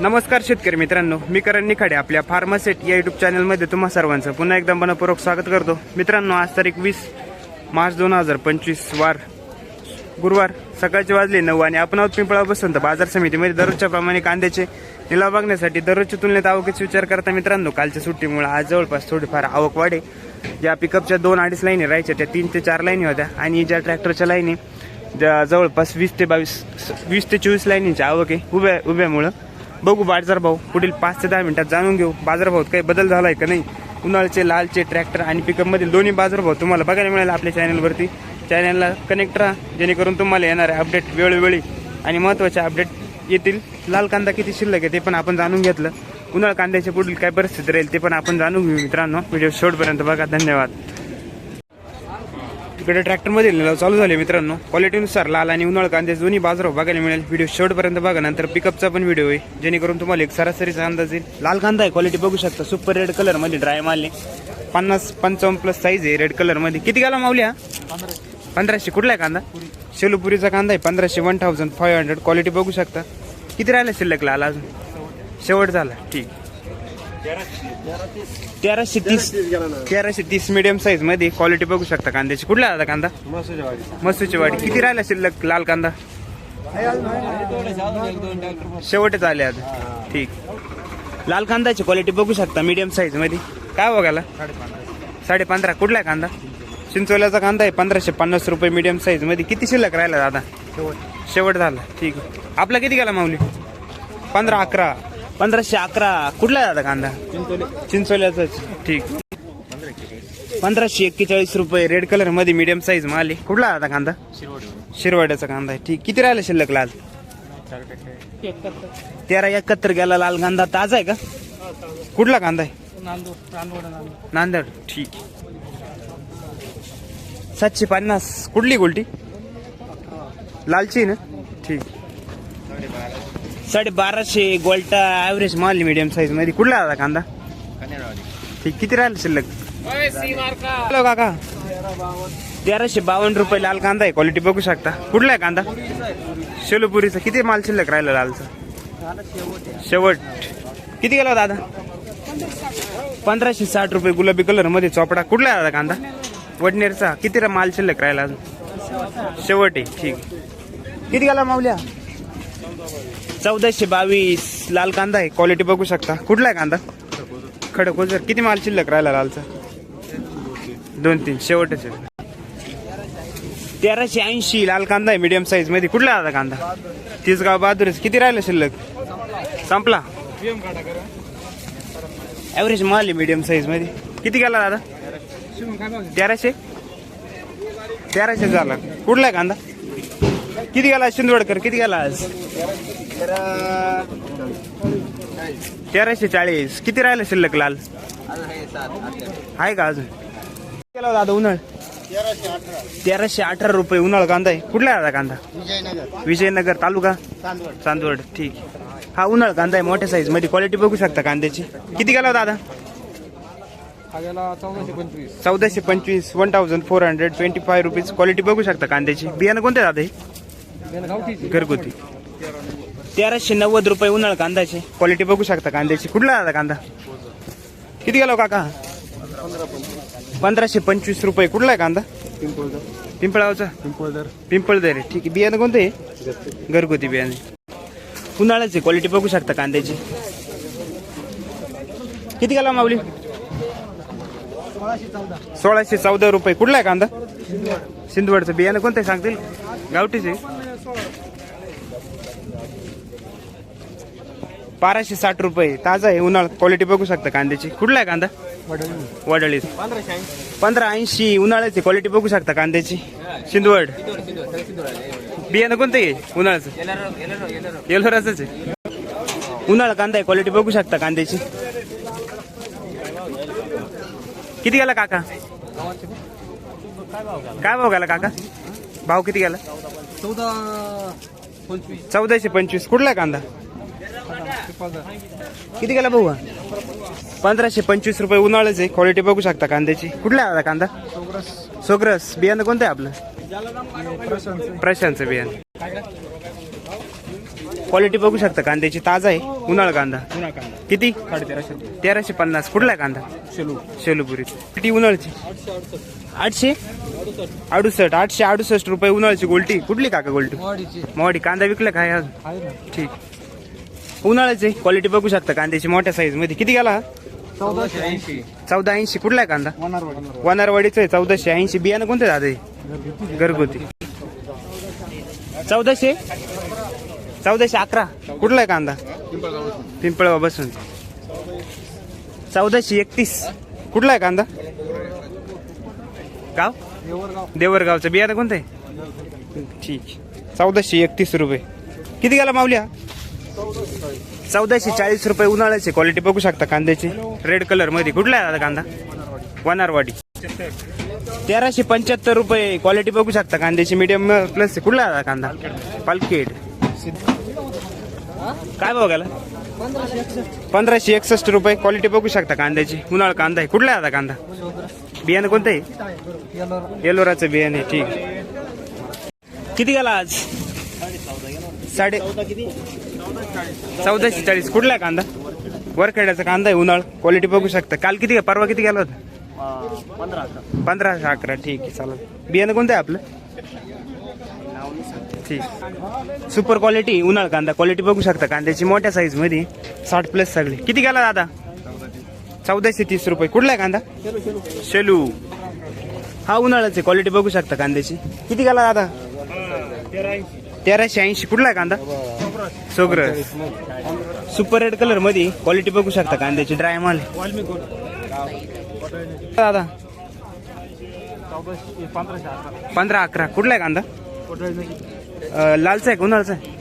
नमस्कार शेतकरी मित्रांनो मी करण निखाडे आपल्या फार्मासेट या युट्यूब चॅनलमध्ये तुम्हा सर्वांचं पुन्हा एकदा मनपूर्वक स्वागत करतो. मित्रांनो आज तारीख वीस मार्च दोन हजार पंचवीस वार गुरुवार सकाळचे वाजले नऊ आणि आपण आहोत पिंपळा बसंत बाजार समितीमध्ये. दररोजच्या प्रमाणे कांद्याचे लिलाव बघण्यासाठी दररोजच्या तुलनेत आवकेचा विचार करता मित्रांनो कालच्या सुट्टीमुळे आज जवळपास थोडीफार आवक वाढे. ज्या पिकअपच्या दोन अडीच लाईनी राहायच्या त्या तीन ते चार लाईनी होत्या आणि ज्या ट्रॅक्टरच्या लाईनी ज्या जवळपास वीस ते बावीस वीस ते चोवीस लाईनीच्या आवक आहे. उभ्या उभ्यामुळं बघू बाजारभाव पुढील पाच ते दहा मिनिटात जाणून घेऊ. बाजारभावात काही बदल झालाय का नाही? उन्हाळ्याचे लालचे ट्रॅक्टर आणि पिकअपमधील दोन्ही बाजारभाव तुम्हाला बघायला मिळेल आपल्या चॅनलवरती चॅनलला कनेक्ट राहा जेणेकरून तुम्हाला येणारे अपडेट वेळोवेळी आणि महत्त्वाचे अपडेट येतील. लाल कांदा किती शिल्लक आहे ते पण आपण जाणून घेतलं. उन्हाळ कांद्याची पुढील काय परिस्थिती राहील ते पण आपण जाणून घेऊ मित्रांनो. व्हिडिओ शेवटपर्यंत बघा. धन्यवाद. इकडे ट्रॅक्टरमध्ये लिलाव चालू झाले मित्रांनो. क्वालिटीनुसार लाल आणि उन्हाळ कांदे दोन्ही बाजारावर बघायला मिळेल. व्हिडिओ शेवटपर्यंत बघा. नंतर पिकअपचा पण व्हिडिओ आहे. जेणेकरून तुम्हाला एक सरासरीचा अंदाज येईल. लाल कांदा आहे. क्वालिटी बघू शकता. सुपर रेड कलरमध्ये ड्राय मारले पन्नास पंचावन्न प्लस साईज आहे. रेड कलरमध्ये किती गाला मावल्या? पंधराशे कुठला आहे कांदा? शेलूपुरीचा कांदा आहे पंधराशे one thousand five hundred quality बघू शकता. किती राहिला शिल्लक लाल अजून? शेवट झाला. ठीक. तेराशे तीस. तेराशे तीस मिडियम साईजमध्ये क्वालिटी बघू शकता कांद्याची. कुठला आला कांदा? मसूची वाडी. किती राहिला शिल्लक लाल कांदा? शेवटच आले आता ठीक. लाल कांदाची क्वालिटी बघू शकता मीडियम साईजमध्ये. काय बघायला? साडे पंधरा कुठला आहे कांदा? चिंचोल्याचा कांदा आहे पंधराशे पन्नास रुपये मीडियम साईजमध्ये. किती शिल्लक राहिला दादा? शेवट. झाला. ठीक आहे. आपला किती गेला माऊली? पंधरा अकरा. पंधराशे अकरा. कुठला आहे दादा कांदा? चिंचोल्याचाच ठीक. पंधराशे एक्केचाळीस रुपये. रेड कलरमध्ये मीडियम साईज माल आहे. कुठला दादा कांदा? शिरवाड्याचा कांदा आहे. ठीक. किती राहिला शिल्लक लाल? तेरा एकाहत्तर गेला लाल कांदा. ताजा आहे का? कुठला कांदा आहे? नांदेड. ठीक. सातशे पन्नास. कुठली गोल्टी? लालची ना? ठीक. साडे बाराशे गोल्टा ॲव्हरेज माल मीडियम साईजमध्ये. कुठला आला कांदा? ठीक. किती राहिलं शिल्लक? हॅलो काका. तेराशे बावन्न रुपये लाल कांदा आहे. क्वालिटी बघू शकता. कुठला आहे कांदा? शेलोपुरीचा. किती माल शिल्लक राहिला लालचा? शेवट. किती गेला दादा? पंधराशे साठ रुपये गुलाबी कलरमध्ये चोपडा. कुठला आहे कांदा? वडनेरचा किती रा- माल शिल्लक राहिला अजून? शेवट ठीक. किती गेला माऊल्या? चौदाशे बावीस लाल कांदा आहे. क्वालिटी बघू शकता. कुठला आहे कांदा? खडकोजर किती माल शिल्लक राहिला लालचा? दोन तीन. शेवटच तेराशे ऐंशी लाल कांदा आहे मीडियम साईजमध्ये. कुठला आला कांदा? तिसगाव बहादूर किती राहिला शिल्लक? संपला. ॲव्हरेज माल आहे मीडियम साईजमध्ये. किती गेला दादा? तेराशे? तेराशे झाला. कुठला आहे कांदा? किती गेला शिंदवडकर? किती गेला आज? तेराशे चाळीस. किती राहिलं शिल्लक लाल? आहे का अजून? किती गेला दादा उन्हाळ. तेराशे अठरा रुपये उन्हाळ कांदा आहे. कुठला आहे कांदा? विजयनगर तालुका? चांदवड. ठीक. हा उन्हाळ कांदा आहे मोठ्या साईजमध्ये. क्वालिटी बघू शकता कांद्याची. किती गेला होता दादा? चौदाशे पंचवीस. चौदाशे पंचवीस one thousand four hundred twenty five rupees quality बघू शकता कांद्याची. बियाणं कोणते दादा हे? घरगुती. तेराशे नव्वद रुपये उन्हाळ कांद्याची. क्वालिटी बघू शकता कांद्याची. कुठला दादा कांदा? किती गेला हो काका? पंधराशे पंचवीस रुपये. कुठला आहे कांदा? पिंपळदर पिंपळावचा पिंपळदर. पिंपळदर आहे ठीक आहे. बियाणं कोणतं आहे घरगुती बियाणे. उन्हाळ्याची क्वालिटी बघू शकता कांद्याची. किती गेला माऊली? सोळाशे चौदा. रुपये. कुठला आहे कांदा? सिंधवडचं बियाणं. कोणतं आहे सांगतील? गावठीचे. आहे बाराशे साठ रुपये. ताजा आहे. उन्हाळ क्वालिटी बघू शकता कांद्याची. कुठला आहे कांदा? वडळी. पंधरा ऐंशी. उन्हाळ्याची क्वालिटी बघू शकता कांद्याची. शिंदवड बियाणं कोणतं आहे? उन्हाळ्याचं. येलोराचं आहे. उन्हाळा कांदा आहे. क्वालिटी बघू शकता कांद्याची. किती गेला काका? काय भाव गेला काका? भाव किती गेला? चौदा पंचवीस चौदाशे पंचवीस. कुठला आहे कांदा? किती गेला भाऊ? पंधराशे पंचवीस रुपये उन्हाळ्याचे क्वालिटी बघू शकता कांद्याची. कुठला आहे दादा कांदा? सोग्रस. बियाणं कोणतं आहे आपलं? प्रशांतचं बियाणं. क्वालिटी बघू शकता. कांद्याची ताजा आहे. उन्हाळ कांदा. किती? साडेतेराशे तेराशे पन्नास. कुठला आहे कांदा? शेलू. शेलूपुरी किती उन्हाळची आठशे अडुसष्ट. आठशे? अडुसष्ट. रुपये उन्हाळची गोल्टी. कुठली काका गोल्टी? मोठी कांदा विकला काय आहे ना. ठीक. उन्हाळ्याचे. क्वालिटी बघू शकता. कांद्याची मोठ्या साईजमध्ये. किती गेला हा? चौदाशे ऐंशी. चौदा ऐंशी. कुठला आहे कांदा? वनारवाडी. वनारवाडीचं आहे. चौदाशे ऐंशी. बियाणं कोणतं दादा हे? घरगुती. चौदाशे? चौदाशे अकरा. कुठला आहे कांदा? पिंपळगाव बसून. चौदाशे एकतीस. कुठला आहे कांदा? गाव? देवरगावचं. बियाणं कोणतं आहे? ठीक. चौदाशे एकतीस रुपये. किती गेला माऊल्या चौदाशे चाळीस रुपये उन्हाळ्याचे क्वालिटी बघू शकता कांद्याची. रेड कलरमध्ये. कुठला आहे दादा कांदा? वनारवाडी. तेराशे पंच्याहत्तर रुपये क्वालिटी बघू शकता कांद्याची. मीडियम प्लस कुठला आहे कांदा? पालखेड काय भाव गेला? पंधराशे एकसष्ट रुपये. क्वालिटी बघू शकता कांद्याची. उन्हाळ कांदा आहे. कुठला आहे दादा कांदा? बियाणं कोणतं आहे? येलोर येलोराचं बियाणे ठीक. किती गेला आज? साडे चौदाशे चाळीस. कुठला आहे कांदा? वरखेड्याचा कांदा आहे उन्हाळ. क्वालिटी बघू शकता. काल किती परवा किती गेला होता? पंधरा अकरा. ठीक आहे चालेल. बियाणं कोणतं आहे आपलं? ठीक. सुपर क्वालिटी उन्हाळ कांदा. क्वालिटी बघू शकता कांद्याची मोठ्या साईजमध्ये. साठ प्लस सगळी. किती गेला दादा? चौदाशे तीस रुपये. कुठला आहे कांदा? शेलू. हा उन्हाळ्याची क्वालिटी बघू शकता कांद्याची. किती गेला दादा? तेराशे ऐंशी. कुठला आहे कांदा? सोगर सुपर रेड कलरमध्ये क्वालिटी बघू शकता कांद्याची. ड्राय माल दादा? पंधरा अकरा. कुठला आहे कांदा? लालचा आहे का आहे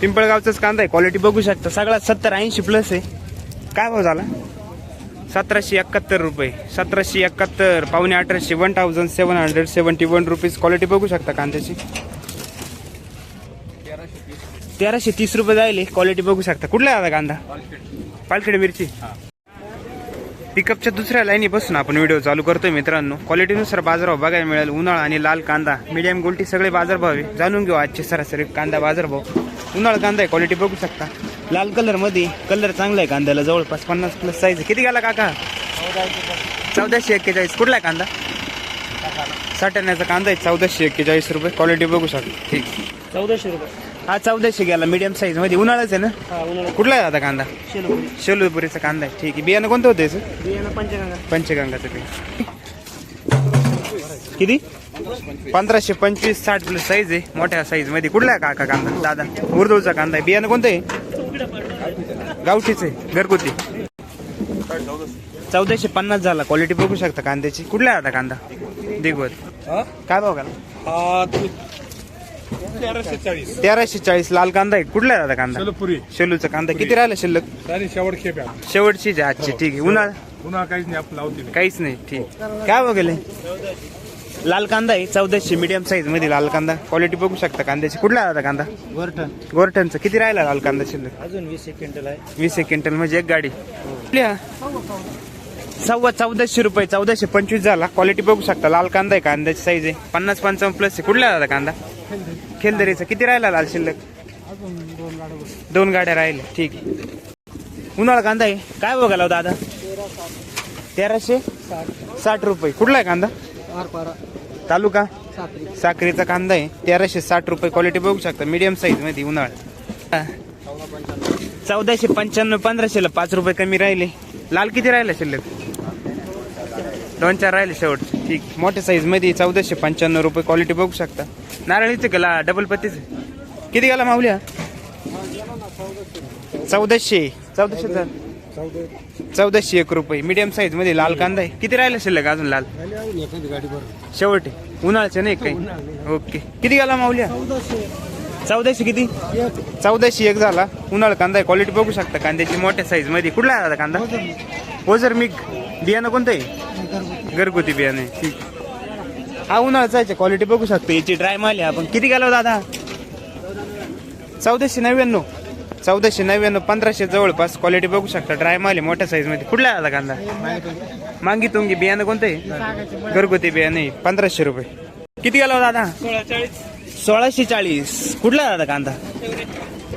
पिंपळगावचाच कांदा आहे क्वालिटी बघू शकता. सगळा सत्तर ऐंशी प्लस आहे. काय भाव झाला? सतराशे एकाहत्तर रुपये. सतराशे एकाहत्तर पावणे अठराशे one thousand seven hundred seventy one rupees quality बघू शकता कांद्याची. तेराशे तीस रुपये जाईल क्वालिटी बघू शकता. कुठला आहे दादा कांदा? पालखेड मिरची. पिकअपच्या दुसऱ्या लाईनी बसून आपण व्हिडिओ चालू करतोय मित्रांनो. क्वालिटीनुसार बाजारभाव बघायला मिळेल. उन्हाळा आणि लाल कांदा. मीडियम गोल्टी सगळे बाजारभाव आहे. जाणून घेऊ आजचे सरासरी कांदा बाजारभाव. उन्हाळा कांदा आहे क्वालिटी बघू शकता. लाल कलरमध्ये कलर चांगला आहे कांद्याला. जवळपास पन्नास प्लस साईज किती गेला काका? चौदाशे एक्केचाळीस. कुठला आहे कांदा? साठवण्याचा कांदा आहे. चौदाशे एक्केचाळीस रुपये. क्वालिटी बगू शकता. ठीक. चौदाशे रुपये. हा चौदाशे गेला मीडियम साईजमध्ये. उन्हाळाच आहे ना? हा उन्हाळा कुठला आहे आता कांदा? शेलू शेलूपुरीचा कांदा आहे. ठीक आहे. बियाणं कोणतं होतं याचं? बियाणं पंचगंगा. पंचगंगाचं पीक. किती? पंधराशे पंचवीस साठ प्लस साईज आहे. मोठ्या साईजमध्ये. कुठला आहे काका कांदा? दादा. उर्दूचा कांदा आहे. बियाणं कोणतं आहे? गावठीच आहे. घरगुती. चौदाशे पन्नास झाला. क्वालिटी बघू शकता कांद्याची. कुठला आहे आता कांदा? दिगवत. काय भाव घाला तुम्ही तेराशे चाळीस. तेराशे चाळीस लाल कांदा आहे. कुठला आहे दादा कांदा? शेलूपुरी. शेलूचा कांदा. किती राहिला शिल्लक? आणि शेवट खेप आहे शेवटचीच आहे. आजची ठीक आहे. उन्हाळा? पुन्हा काहीच नाही आपण लावते काहीच नाही. ठीक. काय बघेल लाल कांदा आहे. चौदाशे मीडियम साईजमध्ये लाल कांदा. क्वालिटी बघू शकता कांद्याची. कुठला आहे दादा कांदा? वरटन गोरटनचा किती राहिला लाल कांदा शिल्लक? अजून वीस एक क्विंटल आहे. वीस एक क्विंटल म्हणजे एक गाडी. कुठली हा? सव्वा चौदाशे रुपये चौदाशे पंचवीस झाला. क्वालिटी बघू शकता. लाल कांदा आहे कांद्याची साईज आहे. पन्नास पंचावन्न प्लस आहे. कुठला आहे दादा कांदा? खेलदरीचा. किती राहिला लाल शिल्लक? दोन गाड्या राहिल्या ठीक आहे. उन्हाळा कांदा आहे. काय बघायला हो दादा? तेराशे साठ रुपये. कुठला आहे कांदा? तालुका? साखरेचा कांदा आहे. तेराशे साठ रुपये क्वालिटी बघू शकता. मीडियम साईजमध्ये उन्हाळा. चौदाशे पंच्याण्णव पंधराशेला पाच रुपये कमी राहिले. लाल किती राहिला शिल्लक? दोन चार राहिले शेवट. ठीक. मोठ्या साईजमध्ये चौदाशे पंच्याण्णव रुपये क्वालिटी बघू शकता. नारळीचे गेला डबल पत्तीचे. किती गेला माऊल्या चौदाशे. चौदाशे. चौदाशे एक रुपये. मीडियम साईजमध्ये लाल कांदा आहे. किती राहिले शिल्लक अजून लाल? शेवट. उन्हाळ्याचे नाही काही? ओके किती गेला माऊल्या चौदाशे किती? चौदाशे एक झाला. उन्हाळा कांदा आहे. क्वालिटी बघू शकता. कांद्याची मोठ्या साईजमध्ये. कुठला कांदा? ओझर मिग. बियाणं कोणतं आहे? घरगुती बियाणं. ठीक. हा उन्हाळ्याचा आहे क्वालिटी बघू शकतो. याची ड्राय माल आहे. आपण किती गेलो दादा? चौदाशे नव्याण्णव. चौदाशे नव्याण्णव पंधराशे जवळपास क्वालिटी बघू शकता. ड्राय माल आहे मोठ्या साईजमध्ये कुठला दादा कांदा? मांगी तुंगी बियाणं कोणतं घरगुती बियाणं पंधराशे रुपये. किती गेलो दादा? सोळाशे चाळीस. कुठला दादा कांदा?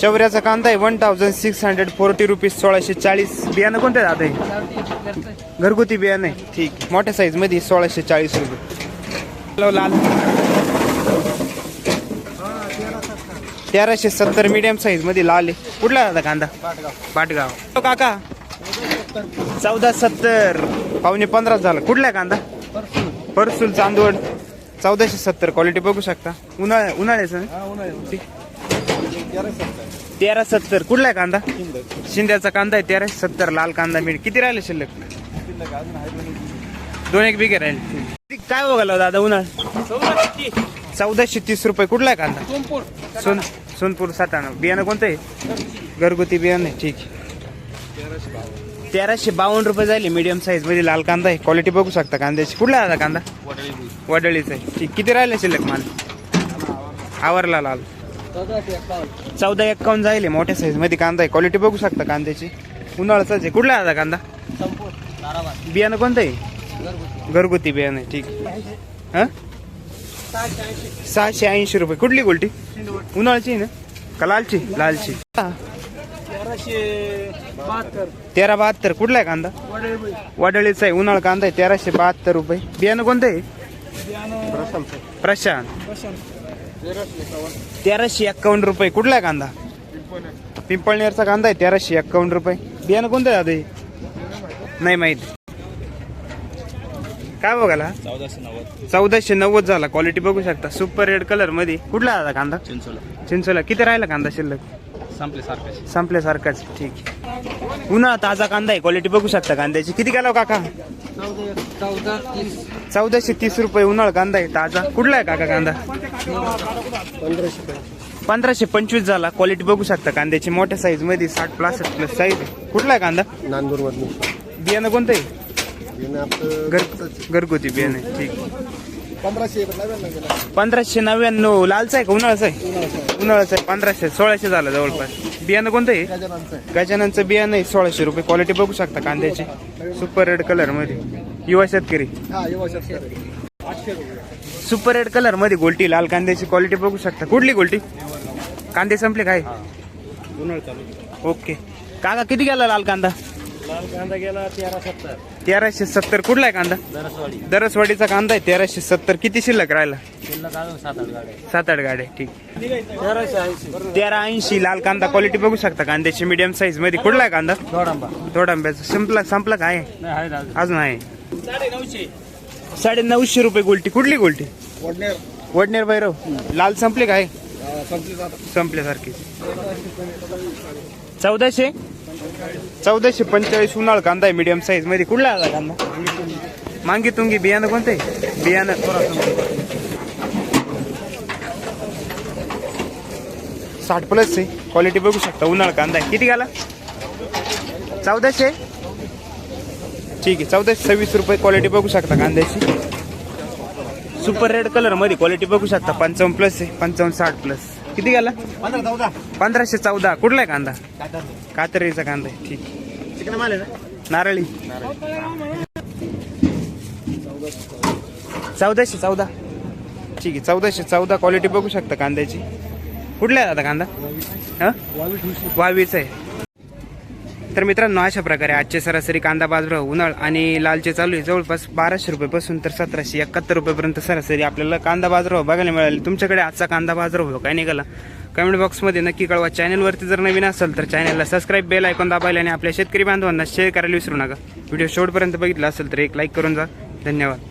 शौर्याचा कांदा आहे. One thousand six hundred forty rupees सोळाशे चाळीस. बियाणं कोणतं आहे दादा? हे? घरगुती बियाणं आहे. ठीक आहे. मोठ्या साईजमध्ये सोळाशे चाळीस रुपये. हॅलो, लाल. तेराशे सत्तर मीडियम साईजमध्ये लाल आहे. कुठला आहे दादा कांदा? पाटगाव. काका. चौदा सत्तर. पावणे पंधरा झालं. कुठला आहे कांदा परसूल चांदवड. चौदाशे सत्तर. क्वालिटी बघू शकता. उन्हाळ्या उन्हाळ्याचं? ठीक. तेरा सत्तर. कुठला आहे कांदा? शिंद्याचा कांदा आहे तेराशे सत्तर. लाल कांदा मिळ किती राहिले शिल्लक? दोन एक बिघे राहिले. काय बघायला दादा उन्हाळ? चौदाशे तीस रुपये. कुठला आहे कांदा? सोन सोनपूर सातारा बियाणं कोणतं आहे? घरगुती बियाणं आहे. ठीक आहे. तेराशे बावन्न रुपये झाले. मीडियम साईजमध्ये लाल कांदा आहे. क्वालिटी बघू शकता कांद्याची. कुठला दादा कांदा? वडळीचा आहे. ठीक. किती राहिले शिल्लक माल? आवरला लाल. चौदा एक्कावन्न जाईल मोठ्या साईजमध्ये कांदा आहे. क्वालिटी बघू शकता कांद्याची. उन्हाळाचाच आहे कुठला आहे कांदा? बियाणं कोणतं आहे? घरगुती बियाणं आहे. ठीक हा? सहाशे ऐंशी रुपये. कुठली गोल्टी? उन्हाळ्याची आहे ना? का लालची? लालची. तेरा बहात्तर. कुठला आहे कांदा? वडळीचा आहे. उन्हाळा कांदा आहे. तेराशे बहात्तर रुपये. बियाणं कोणतं आहे? प्रशांत. प्रशांत. तेराशे एक्कावन्न रुपये. कुठला आहे कांदा? पिंपळनेरचा कांदा आहे तेराशे एक्कावन्न रुपये. बियाणं कोणतं आहे दादा हे? नाही माहीत. काय बघायला चौदाशे नव्वद चौदाशे नव्वद झाला. क्वालिटी बघू शकता. सुपर रेड कलरमध्ये. कुठला आहे दादा कांदा? चिंचोला. चिंचोला. किती राहिला कांदा शिल्लक? संपले सारखे संपल्यासारखाच ठीक. आहे उन्हाळा ताजा कांदा आहे क्वालिटी बघू शकता कांद्याची. किती गेला काका? चौदा तीस चौदाशे तीस रुपये उन्हाळा कांदा आहे ताजा. कुठला आहे काका कांदा? पंधराशे पंधराशे पंचवीस झाला. क्वालिटी बघू शकता कांद्याची. मोठ्या साईजमध्ये साठ प्लास प्लस साईज कुठला आहे कांदा? नांदूर मधून बियाणं कोणतं आहे? घर घरगुती बियाणं ठीक. पंधराशे नव्याण्णव गेला. पंधराशे नव्याण्णव. लालचा आहे का? उन्हाळाचा आहे? उन्हाळाचा आहे. पंधराशे सोळाशे झालं जवळपास. बियाणं कोणतं आहे? गजाननचं आहे. गजाननचं बियाणं आहे. सोळाशे रुपये. क्वालिटी बघू शकता कांद्याची. सुपर रेड कलरमध्ये. युवा शेतकरी. हा आठशे रुपये. सुपर रेड कलरमध्ये गोलटी लाल कांद्याची क्वालिटी बघू शकता. कुठली गोलटी? कांदे संपले काय? उन्हाळ चालू. ओके काका किती गेला लाल कांदा? लाल कांदा गेला तेरा सत्तर. तेराशे सत्तर कुठला आहे कांदा? दरसवाडी. दरसवाडीचा कांदा आहे तेराशे सत्तर. किती शिल्लक राहिला? सात आठ गाड्या सात आठ गाड्या ठीक. तेरा ऐंशी. लाल कांदा. क्वालिटी बघू शकता कांद्याची. मीडियम साईजमध्ये कुठला आहे कांदा? दोडांबा थोडा आंब्याचा संपला संपला काय अजून. आहे. साडे नऊशे रुपये गोल्टी. कुठली गोल्टी? वडनेर. वडनेर भैरव. लाल संपले काय संपल्यासारखे. चौदाशे? चौदाशे पंचेचाळीस उन्हाळ कांदा आहे मिडियम साईजमध्ये. कुठला आला कांदा? मांगी तुंगी बियाणं कोणतं? आहे बियाणं साठ प्लस आहे. क्वालिटी बघू शकता. उन्हाळ कांदा आहे. किती घाला? चौदाशे? ठीक आहे. चौदाशे सव्वीस रुपये क्वालिटी बघू शकता कांद्याची. सुपर रेड कलरमध्ये क्वालिटी बघू शकता. पंचावन्न प्लस आहे. पंचावन्न साठ प्लस किती गेला? पंधरा चौदा. पंधराशे चौदा. कुठला आहे कांदा? कातरीचा कांदा आहे. ठीक. चिकन माल आहे ना? नारळी. चौदाशे चौदा. ठीक आहे चौदाशे चौदा क्वालिटी बघू शकता कांद्याची. कुठला आहे दादा कांदा? हा? वावीचा आहे. तर मित्रांनो अशा प्रकारे आजचे सरासरी कांदा बाजाराव उन्हाळ आणि लालचे चालू आहे. जवळपास बाराशे रुपयेपासून तर सतराशे एकाहत्तर रुपयेपर्यंत सरासरी आपल्याला कांदा बाजाराव बघायला मिळाले. तुमच्याकडे आजचा कांदा बाजाराव काय निघाला? कमेंट बॉक्समध्ये नक्की कळवा. चॅनलवरती जर नवीन असेल तर चॅनलला सबस्क्राईब बेल ऐकून दाबायला आणि आपल्या शेतकरी बांधवांना शेअर करायला विसरू नका. व्हिडिओ शेवटपर्यंत बघितला असेल तर एक लाईक करून जा. धन्यवाद.